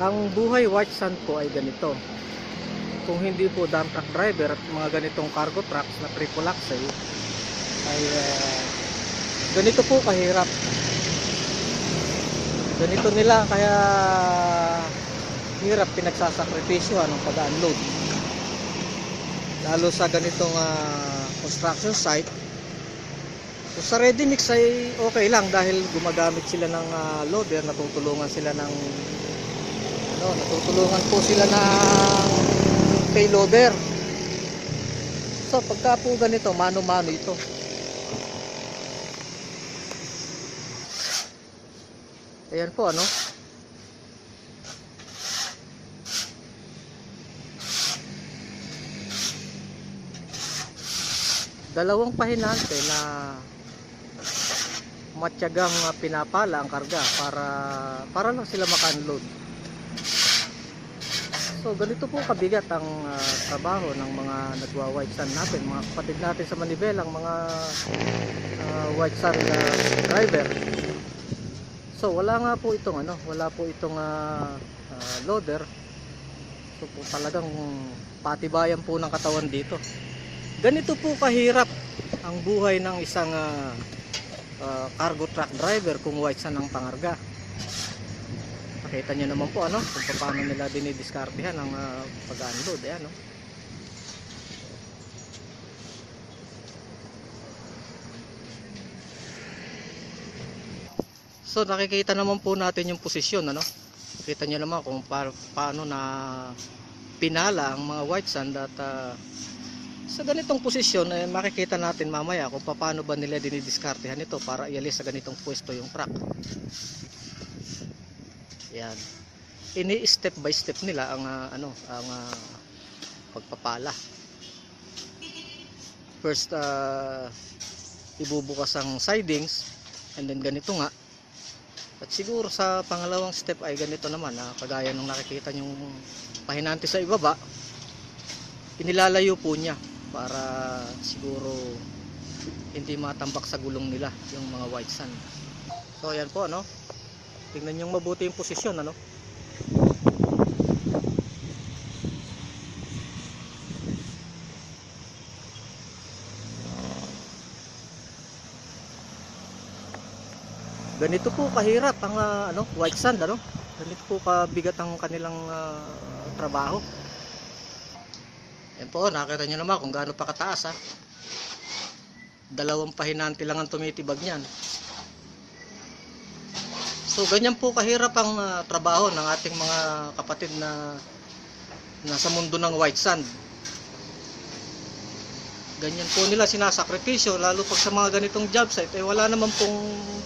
Ang buhay white sand po ay ganito. Kung hindi po dump truck driver at mga ganitong cargo trucks na triple axle ay ah, ganito po kahirap. Ganito nila kaya hirap pinagsasakripisyo ng pag-unload. Lalo sa ganitong ah, construction site. So, sa ready mix ay okay lang dahil gumagamit sila ng ah, loader, natutulungan sila ng ano, natutulungan po sila ng payloader. So pagka po ganito, mano-mano ito. Ayan po ano. Dalawang pahinante na matyagang pinapala ang karga para para lang sila maka-unload. So ganito po kabigat ang ah, trabaho ng mga nagwa-white sand natin, mga kapatid natin sa Manibela, ang mga ah, white sand ah, driver. So wala nga po itong ano, wala po itong ah, ah, loader. So po talagang patibayan po ng katawan dito. Ganito po kahirap ang buhay ng isang ah, ah, cargo truck driver kung white sand ang pangarga. Nakita nyo naman po ano, kung paano nila dinidiskartehan ang uh, pag-unload. Ayan, no? So nakikita naman po natin yung posisyon ano. Kita nyo naman kung pa- paano na pinala ang mga white sand at ah, sa ganitong posisyon eh, makikita natin mamaya kung paano ba nila dinidiskartehan ito para ialis sa ganitong pwesto yung truck. Yan. Ini step by step nila ang ah, ano, ang ah, pagpapala. First ah, ibubukas ang sidings and then ganito nga. At siguro sa pangalawang step ay ganito naman na kagaya nung nakikita yung pahinante sa ibaba. Inilalayo po niya para siguro hindi matambak sa gulong nila yung mga white sand. So ayan po ano. Tingnan yung mabuti yung posisyon ano. Ganito po kahirap ang ah, ano, white sand ano. Ganito po kabigat ang kanilang ah, trabaho. Yan po, nakita nyo naman kung gaano pa kataas ha. Dalawang pahinante lang ang tumitibag niyan. So ganyan po kahirap ang ah, trabaho ng ating mga kapatid na nasa mundo ng white sand. Ganyan po nila sinasakripisyo lalo pag sa mga ganitong job site eh wala naman pong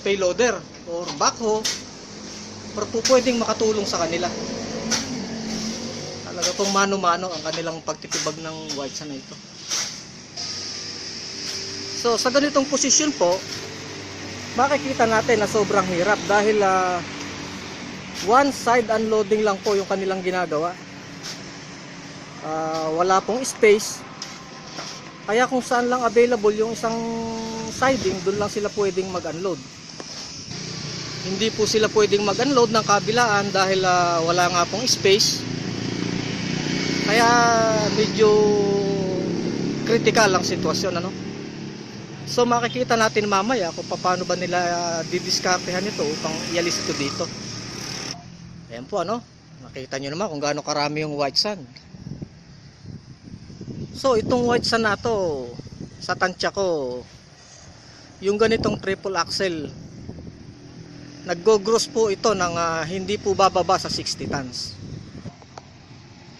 payloader or backhoe para po pwedeng makatulong sa kanila. Talaga pong mano-mano ang kanilang pagtitibag ng white sand na ito. So sa ganitong posisyon po, makikita natin na sobrang hirap dahil ah, one side unloading lang po yung kanilang ginagawa. Ah, wala pong space. Kaya kung saan lang available yung isang siding, doon lang sila pwedeng mag-unload. Hindi po sila pwedeng mag-unload ng kabilaan dahil ah, wala nga pong space. Kaya medyo critical ang sitwasyon ano. So makikita natin mamaya kung paano ba nila didiskartehan ito upang ialis ito dito. Ayan po ano. Nakita nyo naman kung gaano karami yung white sand. So itong white sand na to sa tansya ko yung ganitong triple axle naggo-gross po ito ng ah, hindi po bababa sa 60 tons.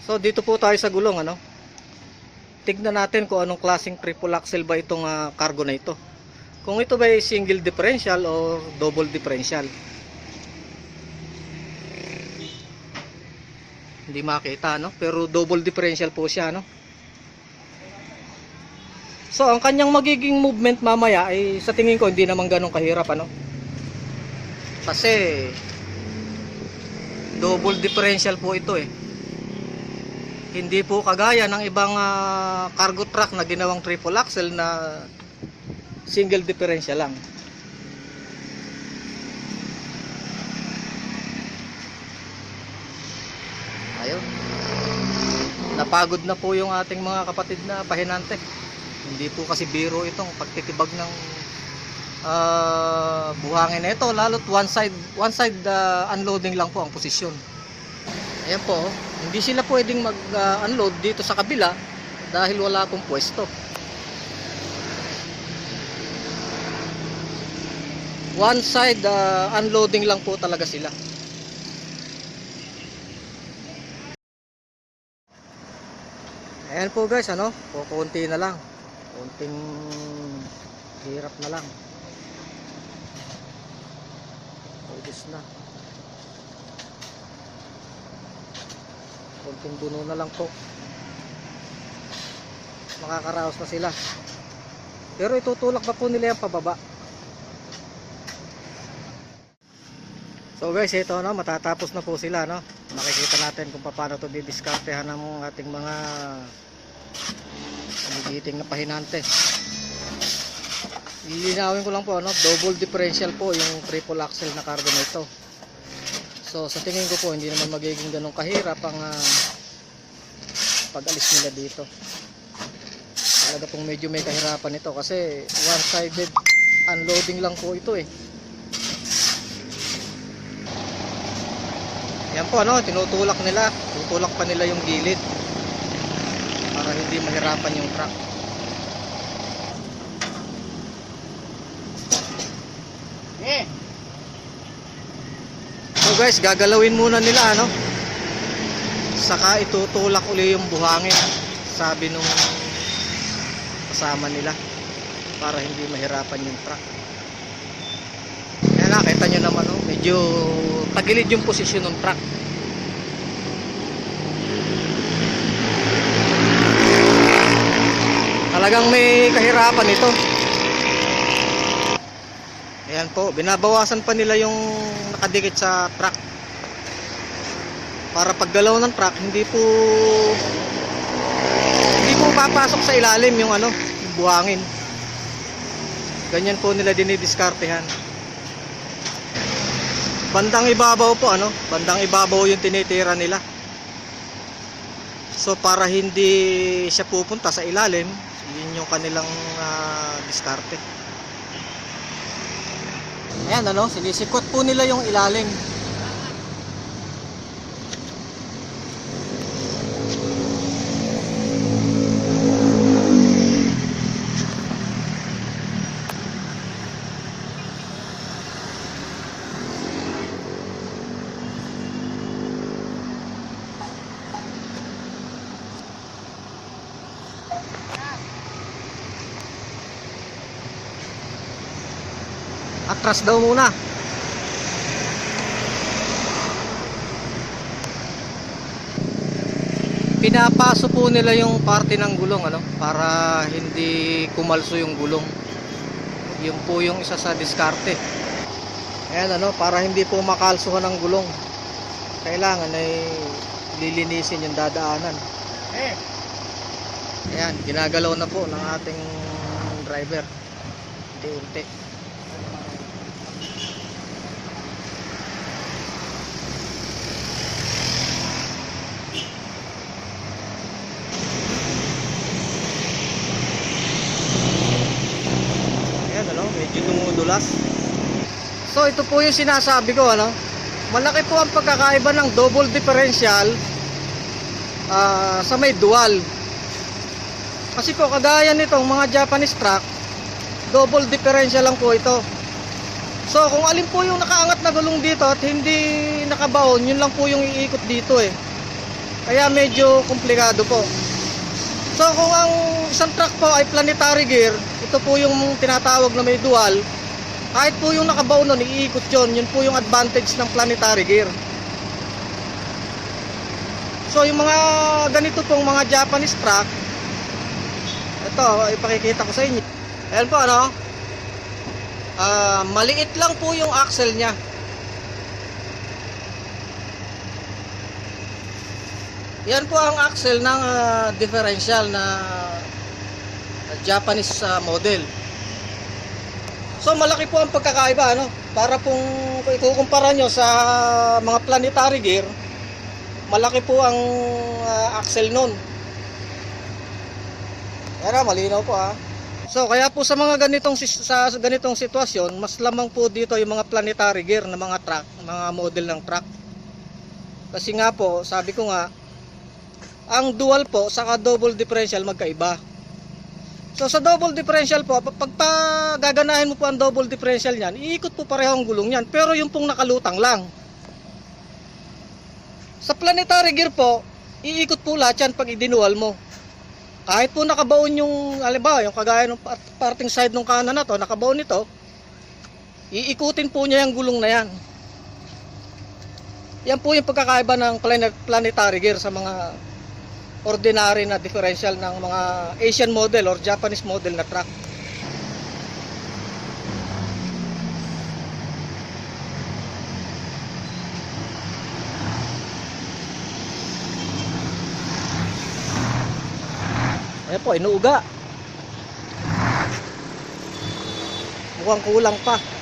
So dito po tayo sa gulong ano. Tignan natin kung anong klaseng triple axle ba itong ah, cargo na ito. Kung ito ba ay single differential o double differential. Hindi makita no, pero double differential po siya no. So ang kanyang magiging movement mamaya ay sa tingin ko hindi naman ganun kahirap ano. Kasi double differential po ito eh. Hindi po kagaya ng ibang ah, cargo truck na ginawang triple axle na single differential lang. napagod na po yung ating mga kapatid na pahinante. Hindi po kasi biro itong pagtitibag ng ah, buhangin na ito. Lalo't one side, one side ah, unloading lang po ang posisyon. Ayan po, oh. Hindi sila pwedeng mag-unload dito sa kabila dahil wala pong pwesto. One side ah, unloading lang po talaga sila. Ayan po guys, ano? Kukunti na lang. Kunting hirap na lang. Ubus na. Kunting buno na lang po. Makakaraos na sila. Pero itutulak pa po nila yung pababa. So guys, ito no, matatapos na po sila no. Makikita natin kung paano 'to didiskartehan ng ating mga magigiting na pahinante. Lilinawin ko lang po ano, double differential po yung triple axle na cargo na ito. So sa tingin ko po hindi naman magiging ganun kahirap ang ah, pag-alis nila dito. Talaga pong medyo may kahirapan ito kasi one-sided unloading lang po ito eh. Yan po ano, tinutulak nila, tutulak pa nila yung gilid para hindi mahirapan yung truck. Guys, gagalawin muna nila ano. Saka itutulak uli yung buhangin, sabi nung kasama nila para hindi mahirapan yung truck. Yan nakita nyo naman oh, medyo tagilid yung posisyon ng truck. Talagang may kahirapan ito. Ayan po, binabawasan pa nila yung nakadikit sa truck. Para paggalaw ng truck, hindi po hindi po papasok sa ilalim yung ano, yung buhangin. Ganyan po nila dinidiskartehan. Bandang ibabaw po ano, bandang ibabaw yung tinitira nila. So para hindi siya pupunta sa ilalim, yun yung kanilang ah, diskarte. Ayan ano, sinisikot po nila yung ilalim. Atras daw muna. Pinapaso po nila yung parte ng gulong ano para hindi kumalso yung gulong. Yun po yung isa sa diskarte. Ayan ano para hindi po makalsuhan ng gulong. Kailangan ay lilinisin yung dadaanan. eh, Ayan, ginagalaw na po ng ating driver. Unti-unti. Ayan, ano, dumudulas. So, ito po yung sinasabi ko, ano. Malaki po ang pagkakaiba ng double differential ah, sa may dual. Kasi po, kagaya nitong mga Japanese truck, double differential lang po ito. So, kung alin po yung nakaangat na gulong dito at hindi nakabaon, yun lang po yung iikot dito eh. Kaya medyo komplikado po. So, kung ang isang truck po ay planetary gear, ito po yung tinatawag na may dual, kahit po yung nakabaon nun, iikot yun. Yun po yung advantage ng planetary gear. So, yung mga ganito pong mga Japanese truck, ito, ipakikita ko sa inyo. Ayan po, ano? Ah, maliit lang po yung axle niya. Yan po ang axle ng ah, differential na Japanese ah, model. So malaki po ang pagkakaiba ano? Para pong kung ikukumpara nyo sa mga planetary gear, malaki po ang ah, axle nun. Pero malinaw po ha. So kaya po sa mga ganitong sa ganitong sitwasyon, mas lamang po dito yung mga planetary gear na mga truck, mga model ng truck. Kasi nga po, sabi ko nga, ang dual po saka double differential magkaiba. So sa double differential po, pag gaganahin mo po ang double differential niyan, iikot po pareho ang gulong niyan, pero yung pong nakalutang lang. Sa planetary gear po, iikot po lahat yan pag idinual mo. Kahit po nakabaon yung, halimbawa, yung kagaya ng part- parting side ng kanan na to, nakabaon nito, iikutin po niya yung gulong na yan. Yan po yung pagkakaiba ng planet, planetary gear sa mga ordinary na differential ng mga Asian model or Japanese model na truck. Ayan po, inuuga. Mukhang kulang pa.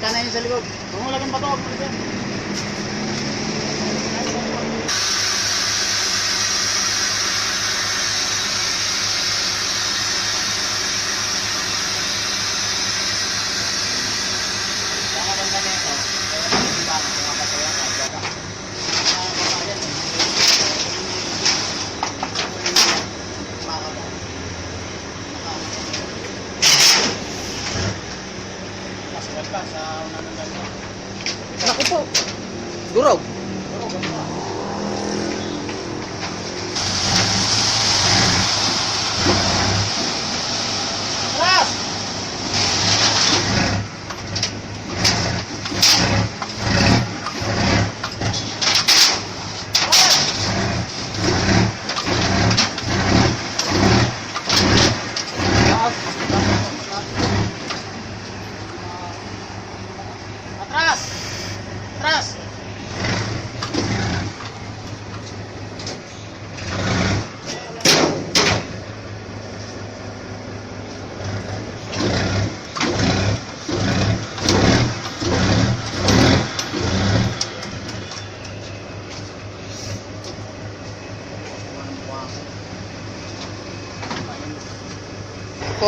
Sige, kanan yun sa likod. Tumulagan pa to. Pilitin. Tama bang ganyan ito? Kaya naman yung baka, kung makasaya ka, baka. Ah, baka yan, eh. Baka ba? Baka. Masigal ka sa unang ng ganyan. Naku po. Durog. Pero ganun ka. Atras! Atras! Atras!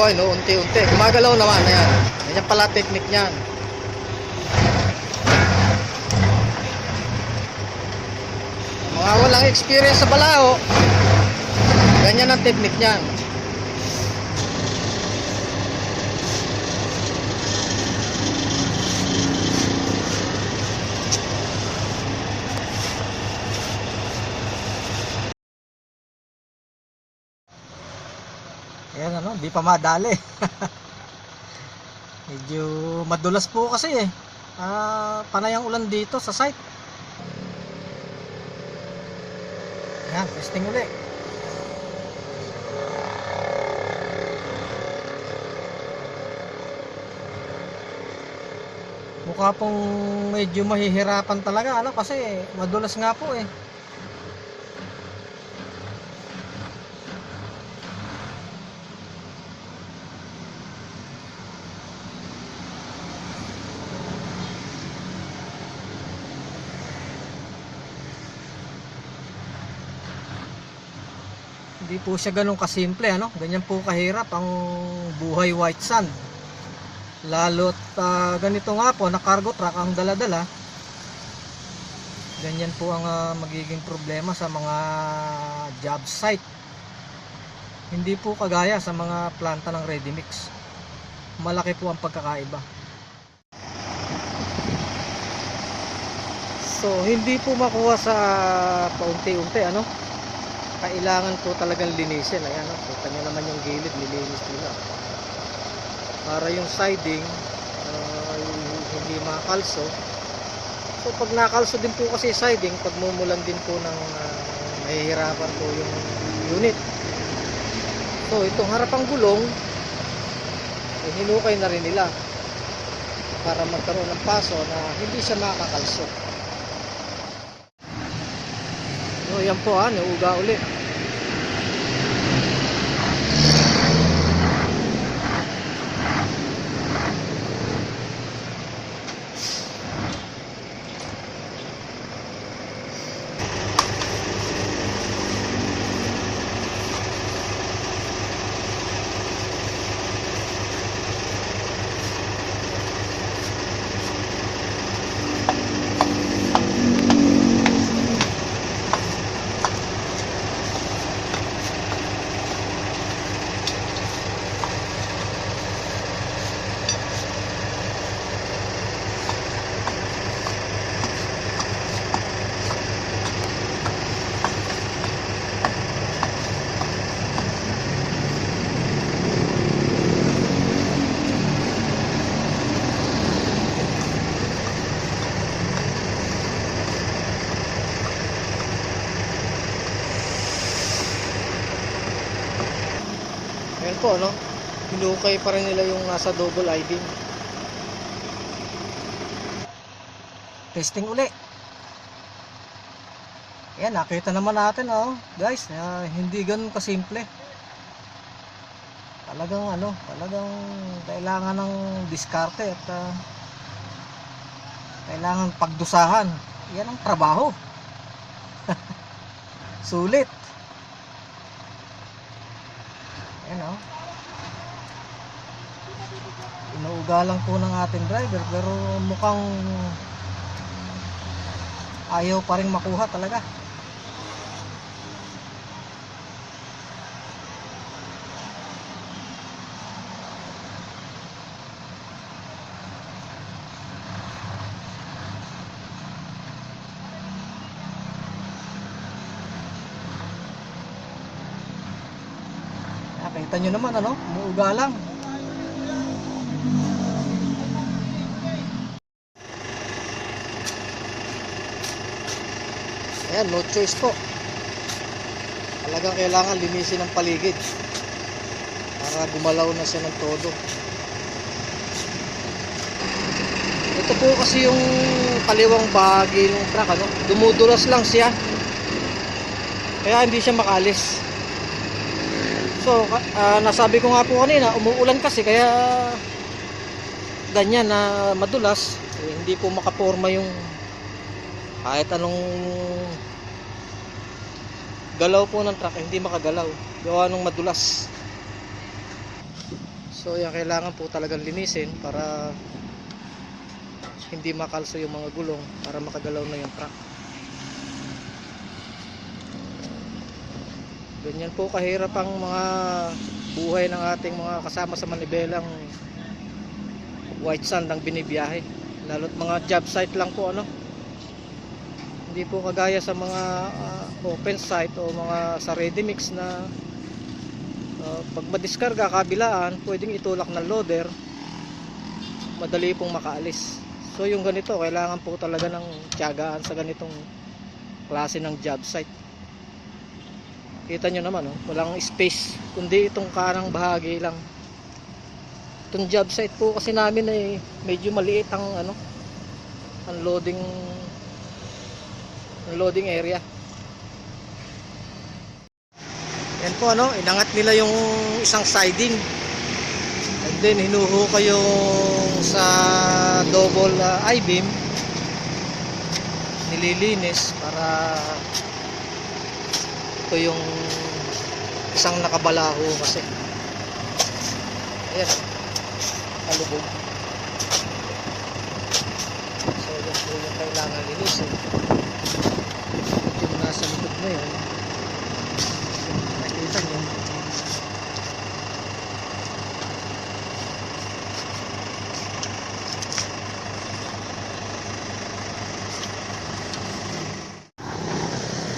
Po, no, unti-unti. Gumagalaw naman. Ayan. Ganyan pala technique niyan. Mga walang experience sa balao, ganyan ang technique niyan. Pa madali. Medyo madulas po kasi eh. Ah, panay ang ulan dito sa site. Ayan, testing ulit. Mukha pong medyo mahihirapan talaga ano kasi madulas nga po eh. Hindi po siya ganun kasimple, ano? Ganyan po kahirap ang buhay white sand. Lalo't ah, ganito nga po, na cargo truck ang daladala. Ganyan po ang ah, magiging problema sa mga job site. Hindi po kagaya sa mga planta ng ready mix. Malaki po ang pagkakaiba. So, hindi po makuha sa paunti-unti, ano? Kailangan po talagang linisin. Ayan, oh, kita nyo naman yung gilid, nilinis nila. Para yung siding, ah, hindi makalso. So, pag nakalso din po kasi siding, pag mumulan din po ng ah, nahihirapan po yung unit so itong harapang gulong eh, hinukay na rin nila para magkaroon ng paso na hindi siya makakalso so yan po ha nauga ulit Ayan po, no? Hinukay pa rin nila yung nasa double I-beam. Testing uli. Ayan, nakita naman natin, oh. Guys, na hindi ganun kasimple. Talagang ano, talagang kailangan ng diskarte at ah, kailangan pagdusahan. Yan ang trabaho. Sulit. Ayan o. Inuuga lang po ng ating driver pero mukhang ayaw pa rin makuha talaga. Nakita nyo naman ano, umuuga Ayan, no choice po. Talagang kailangan linisin ang paligid para gumalaw na siya ng todo. Ito po kasi yung kaliwang bahagi ng truck, ano? Dumudulas lang siya. Kaya hindi siya makalis. So, ah, nasabi ko nga po kanina, umuulan kasi kaya ganyan na madulas, eh, hindi po makaporma yung kahit anong galaw po ng truck, hindi makagalaw. Gawa nung madulas. So, yan kailangan po talagang linisin para hindi makalso yung mga gulong para makagalaw na yung truck. Ganyan po kahirap ang mga buhay ng ating mga kasama sa manibelang white sand ang binibiyahe. Lalo't mga job site lang po ano. Hindi po kagaya sa mga ah, open site o mga sa ready mix na ah, pag madiskarga kabilaan, pwedeng itulak ng loader. Madali pong makaalis. So yung ganito, kailangan po talaga ng tiyagaan sa ganitong klase ng job site. Kita nyo naman, oh, walang space, kundi itong kanang bahagi lang. Itong job site po kasi namin ay medyo maliit ang ano, ang loading ang loading area. Yan po ano, inangat nila yung isang siding. And then hinuhukay yung sa double uh, I-beam. Nililinis para ito yung isang nakabalaho kasi. Ayan. Kalubog so yan po yung kailangan linisin. Yung nasa likod na yun nyo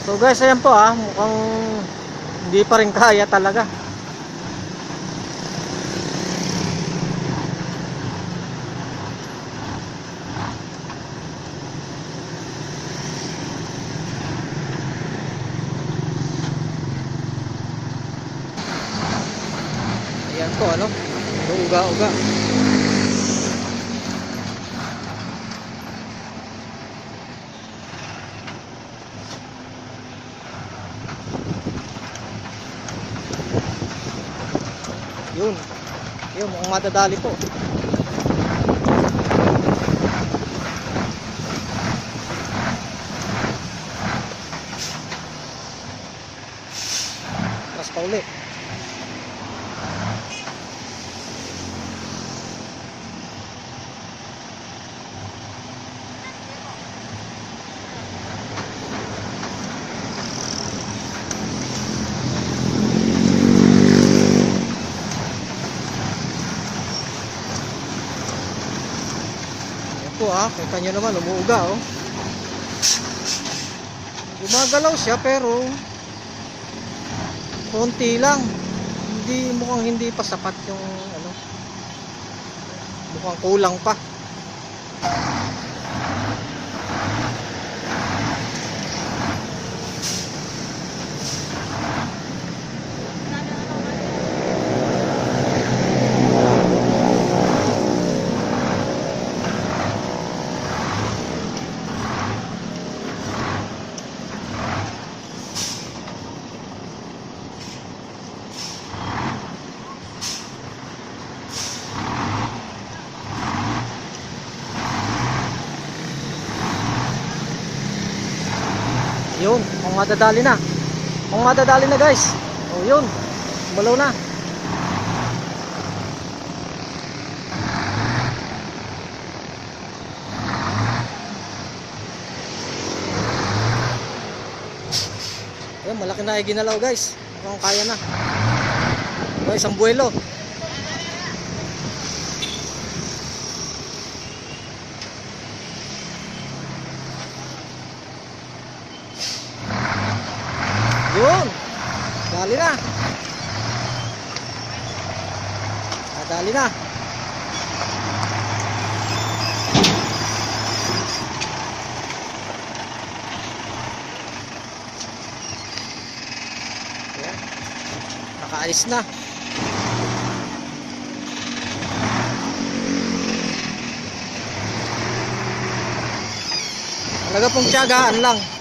So guys, ayan po ah, mukhang hindi pa rin kaya talaga. po ano, uga-uga. Yun. Yun, mukhang madadali po. Mas pa ulit. Ah, kita nyo naman, umuuga oh. Gumagalaw siya pero konti lang. Hindi mukhang hindi pa sapat yung ano. Mukhang kulang pa. Yun, kung madadali na. Kung madadali na guys. O yun, malaw na. Ayun, malaki na ay ginalaw guys. Mukhang kaya na. Guys, isang buwelo. Yun. Dali na. Ah, dali na. Nakaalis na. Talaga pong tiyagaan lang.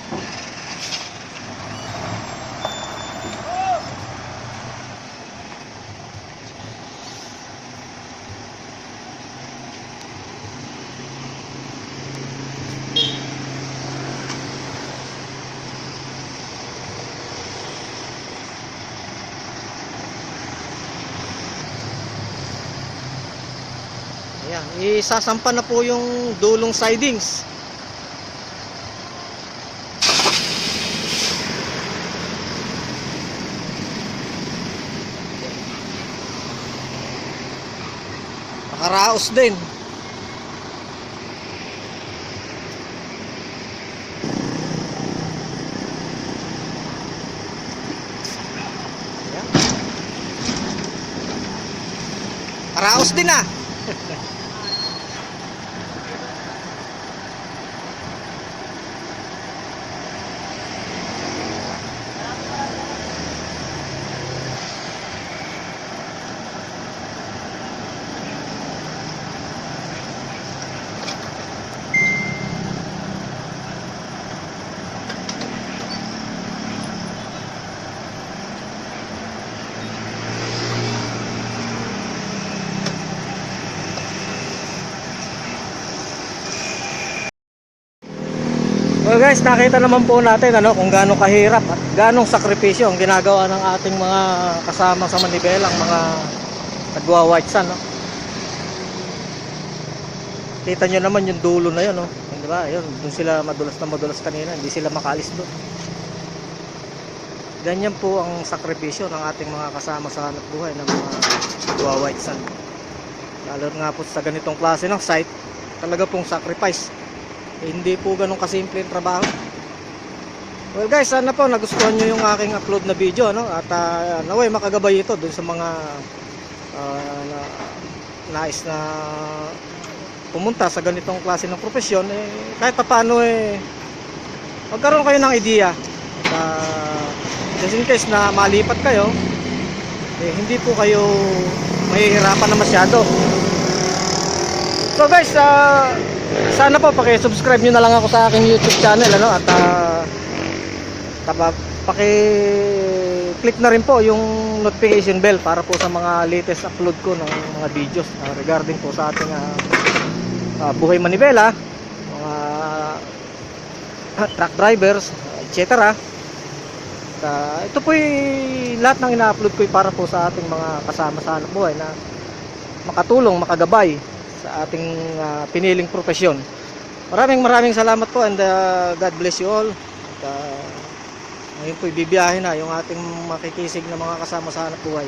Ayan, isasampa na po yung dulong sidings. Nakaraos din. Karaos din ah. Guys, nakita naman po natin ano, kung gaano kahirap at gaano sakripisyo ang ginagawa ng ating mga kasama sa Manibelang mga nagwa white sun no. Kita nyo naman yung dulo na yun no. Di ba? Yun, dun sila madulas na madulas kanina, hindi sila makalis doon. Ganyan po ang sakripisyo ng ating mga kasama sa hanap buhay ng mga nagwa white sun. Lalo nga po sa ganitong klase ng site, talaga pong sacrifice. Hindi po ganun kasimple yung trabaho. Well guys, sana po nagustuhan nyo yung aking upload na video no? at uh, naway makagabay ito dun sa mga ah, na, nais na pumunta sa ganitong klase ng profesyon eh, kahit pa paano eh magkaroon kayo ng idea at uh, just in case na malipat kayo eh, hindi po kayo mahihirapan na masyado. So guys, ah, sana po paki-subscribe nyo na lang ako sa aking YouTube channel ano at uh, tapa, paki-click na rin po yung notification bell para po sa mga latest upload ko ng mga videos ah, regarding po sa ating ah, ah, buhay manibela, mga ah, truck drivers, etc. At, ah, ito po lahat ng ina-upload ko para po sa ating mga kasama sa hanap buhay na makatulong, makagabay sa ating ah, piniling profesyon. Maraming maraming salamat po and ah, God bless you all. At, ah, ngayon po ibibiyahe na yung ating makikisig na mga kasama sa hanap buhay.